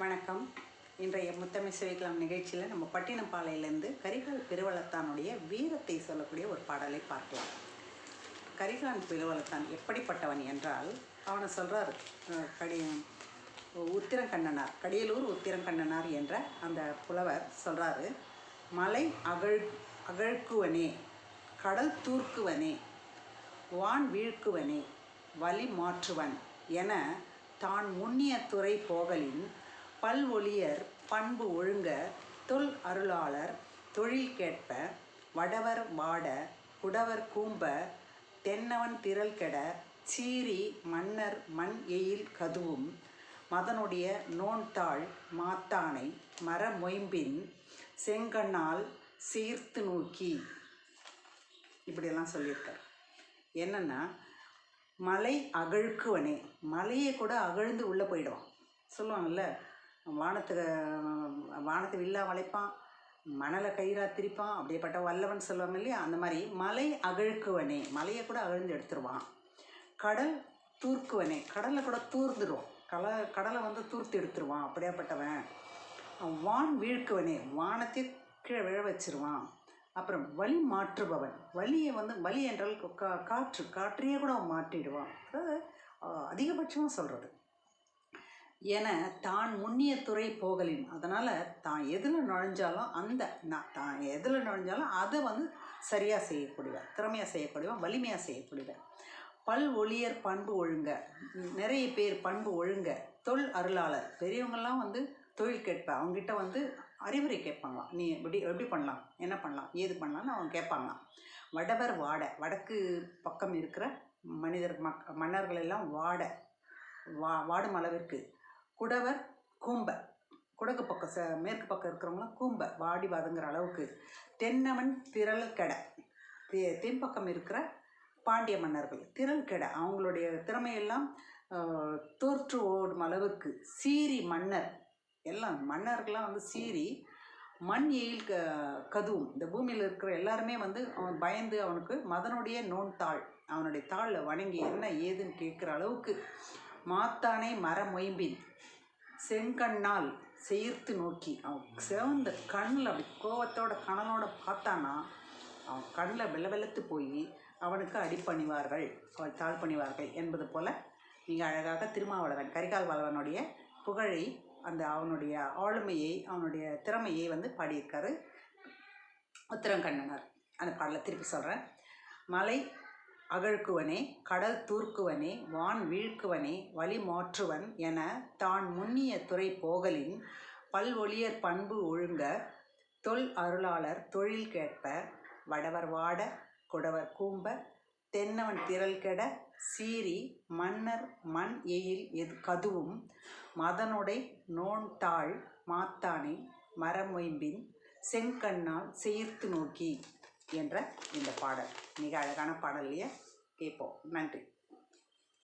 வணக்கம். இன்றைய முத்தமிசுவைக்கலாம் நிகழ்ச்சியில் நம்ம பட்டினப்பாளையிலேருந்து கரிகால் பெருவளத்தானுடைய வீரத்தை சொல்லக்கூடிய ஒரு பாடலை பார்க்கலாம். கரிகால் பெருவளத்தான் எப்படிப்பட்டவன் என்றால் அவனை சொல்கிறார் கடி உத்திரங்கண்ணனார் கடியலூர் உத்திரங்கண்ணனார் என்ற அந்த புலவர் சொல்கிறாரு மலை அகழ் அகழ்க்குவனே கடல் தூர்க்குவனே வான் வீழ்க்குவனே வலி மாற்றுவன் என தான் முன்னிய துறை போகலின் பல் ஒளியர் பண்பு ஒழுங்க தொல் அருளாளர் தொழில் கேட்ப வடவர் வாட குடவர் கூம்ப தென்னவன் திரள் கெட சீரி மன்னர் மண் எயில் கதுவும் மதனுடைய நோன்தாள் மாத்தானை மர மொயம்பின் செங்கண்ணால் சீர்த்து நோக்கி. இப்படியெல்லாம் சொல்லியிருக்கார். என்னென்னா மலை அகழ்க்குவனே மலையை கூட அகழ்ந்து உள்ளே போயிடுவான். சொல்லுவாங்கல்ல வானத்துக்கு வானத்தை வில்லா வளைப்பான் மணலை கயிறா திரிப்பான் அப்படியேப்பட்ட வல்லவன் சொல்லுவாங்க இல்லையா? அந்த மாதிரி மலை அகழ்க்குவனே மலையை கூட அகழ்ந்து எடுத்துருவான். கடல் தூர்க்குவனே கடலை கூட தூர்ந்துடும் கலை கடலை வந்து தூர்த்து எடுத்துருவான் அப்படியாப்பட்டவன். வான் வீழ்க்குவனே வானத்தை கீழே விழ வச்சிருவான். அப்புறம் வழி மாற்றுபவன் வலியை வந்து வலி என்றால் கா காற்று காற்றையே கூட அவன் மாற்றிடுவான். அதாவது அதிகபட்சமாக சொல்கிறது என தான் முன்னிய துறை போகலின். அதனால் தான் எதில் நுழைஞ்சாலும் அந்த நான் தான் எதில் நுழைஞ்சாலும் அதை வந்து சரியாக செய்யக்கூடியவன் திறமையாக செய்யக்கூடியவன் வலிமையாக செய்யக்கூடியவன் பல் ஒளியர் பண்பு ஒழுங்க. நிறைய பேர் பண்பு ஒழுங்க. தொல் அருளாளர். பெரியவங்கள்லாம் வந்து தொழில் கேட்பேன். அவங்ககிட்ட வந்து அறிவுரை கேட்பாங்களாம். நீ எப்படி எப்படி பண்ணலாம்? என்ன பண்ணலாம்? ஏது பண்ணலாம்னு அவங்க கேட்பாங்களாம். வடவர் வாட. வடக்கு பக்கம் இருக்கிற மனிதர் மக் மன்னர்கள் எல்லாம் வாட. வா வாடும் அளவிற்கு குடவர் கூம்ப. குடகு பக்கம் ச மேற்கு பக்கம் இருக்கிறவங்களாம் கூம்ப வாடி வதங்குற அளவுக்கு தென்னவன் திரள் கெட. தெ தென்பக்கம் இருக்கிற பாண்டிய மன்னர்கள். திரள் கெட. அவங்களுடைய திறமையெல்லாம் தோற்று ஓடும் அளவுக்கு சீரி மன்னர். எல்லாம் மன்னர்கள்லாம் வந்து சீரி மண் எயில் க கதுவும். இந்த பூமியில் இருக்கிற எல்லாருமே வந்து அவன் பயந்து அவனுக்கு மதனுடைய நோன் தாள். அவனுடைய தாளில் வணங்கி என்ன ஏதுன்னு கேட்குற அளவுக்கு மாத்தானை மர மொயம்பின் செங்கண்ணால் சேர்த்து நோக்கி அவன் சிவந்த கண்ணில் அப்படி கோவத்தோட கணலோட பார்த்தானா அவன் கண்ணில் வெள்ள வெள்ளத்து போய் அவனுக்கு அடிப்பணிவார்கள் அவள் தாழ் பணிவார்கள் என்பது போல் நீங்கள் அழகாக திருமாவளவன் கரிகால் வளவனுடைய புகழை அந்த அவனுடைய ஆளுமையை அவனுடைய திறமையை வந்து பாடியிருக்காரு. உத்திரங்கண்ணனார். அந்த பாடலை திருப்பி சொல்கிறேன் மலை அகழ்க்குவனே கடல் தூர்க்குவனே வான் வீழ்க்குவனே வழி மாற்றுவன் என தான் முன்னிய துறை போகலின் பல்வொழியர் பண்பு ஒழுங்க தொல் அருளாளர் தொழில் கேட்ப வடவர் வாட குடவர் கூம்ப தென்னவன் திரள் கெட சீறி மன்னர் மண் எயில் எது கதுவும் மதனுடை நோன்தாள் மாத்தானே மரமொயம்பின் செங்கண்ணால் சேர்த்து நோக்கி. என்ற இந்த பாடல். மிக அழகான பாடல்லையே கேட்போம். நன்றி.